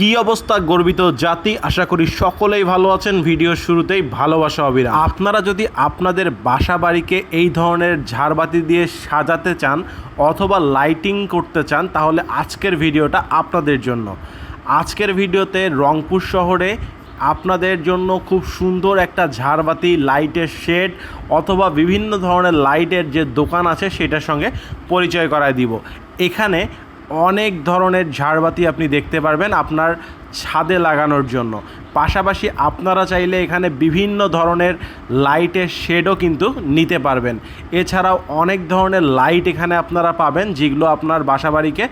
কি অবস্থা গর্বিত জাতি? আশা করি সকলেই ভালো আছেন। ভিডিওর শুরুতেই ভালোবাসা অবিরাম। আপনারা যদি আপনাদের বাসা বাড়িকে এই ধরনের ঝাড়বাতি দিয়ে সাজাতে চান অথবা লাইটিং করতে চান, তাহলে আজকের ভিডিওটা আপনাদের জন্য। আজকের ভিডিওতে রংপুর শহরে আপনাদের জন্য খুব সুন্দর একটা ঝাড়বাতি, লাইটের শেড অথবা বিভিন্ন ধরনের লাইটের যে দোকান আছে, সেটার সঙ্গে পরিচয় করায় দিব। এখানে অনেক ধরনের ঝাড়বাতি আপনি দেখতে পারবেন। আপনার ছাদে লাগানোর জন্য। পাশাপাশি আপনারা চাইলে এখানে বিভিন্ন ধরনের লাইটের শেডও কিন্তু নিতে পারবেন। এছাড়াও অনেক ধরনের লাইট এখানে আপনারা পাবেন, যেগুলো আপনার বাসাবাড়িকে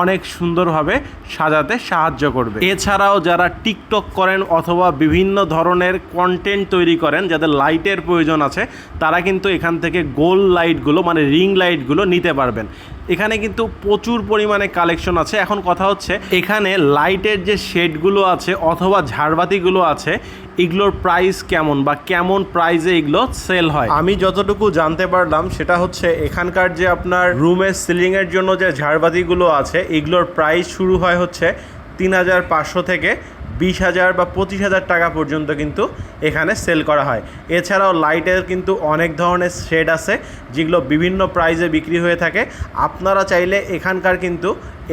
অনেক সুন্দরভাবে সাজাতে সাহায্য করবে। এছাড়াও যারা টিকটক করেন অথবা বিভিন্ন ধরনের কন্টেন্ট তৈরি করেন, যাদের লাইটের প্রয়োজন আছে, তারা কিন্তু এখান থেকে গোল লাইটগুলো মানে রিং লাইটগুলো নিতে পারবেন। এখানে কিন্তু প্রচুর পরিমাণে কালেকশন আছে। এখন কথা হচ্ছে, এখানে লাইটের যে শেডগুলো আছে অথবা ঝাড়বাতিগুলো আছে, এগুলোর প্রাইস কেমন বা কেমন প্রাইসে এগুলো সেল হয়? আমি যতটুকু জানতে পারলাম সেটা হচ্ছে এখানকার যে আপনার রুমের সিলিংয়ের জন্য যে ঝাড়বাতিগুলো আছে, এগুলোর প্রাইস শুরু হয় হচ্ছে তিন হাজার পাঁচশো থেকে বিশ হাজার বা পঁচিশ হাজার টাকা পর্যন্ত কিন্তু এখানে সেল করা হয়। এছাড়াও লাইটের কিন্তু অনেক ধরনের শেড আছে, যেগুলো বিভিন্ন প্রাইজে বিক্রি হয়ে থাকে। আপনারা চাইলে এখানকার কিন্তু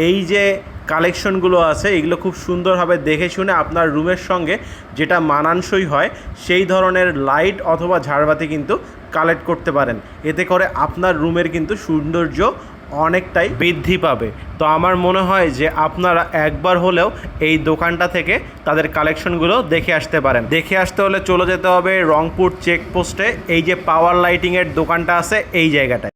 এই যে কালেকশনগুলো আছে, এগুলো খুব সুন্দরভাবে দেখে শুনে আপনার রুমের সঙ্গে যেটা মানানসই হয়, সেই ধরনের লাইট অথবা ঝাড়বাতি কিন্তু কালেক্ট করতে পারেন। এতে করে আপনার রুমের কিন্তু সৌন্দর্য অনেকটাই বৃদ্ধি পাবে। তো আমার মনে হয় যে আপনারা একবার হলেও এই দোকানটা থেকে তাদের কালেকশনগুলো দেখে আসতে পারেন। দেখে আসতে হলে চলে যেতে হবে রংপুর চেকপোস্টে এই যে পাওয়ার লাইটিংয়ের দোকানটা আছে, এই জায়গাটায়।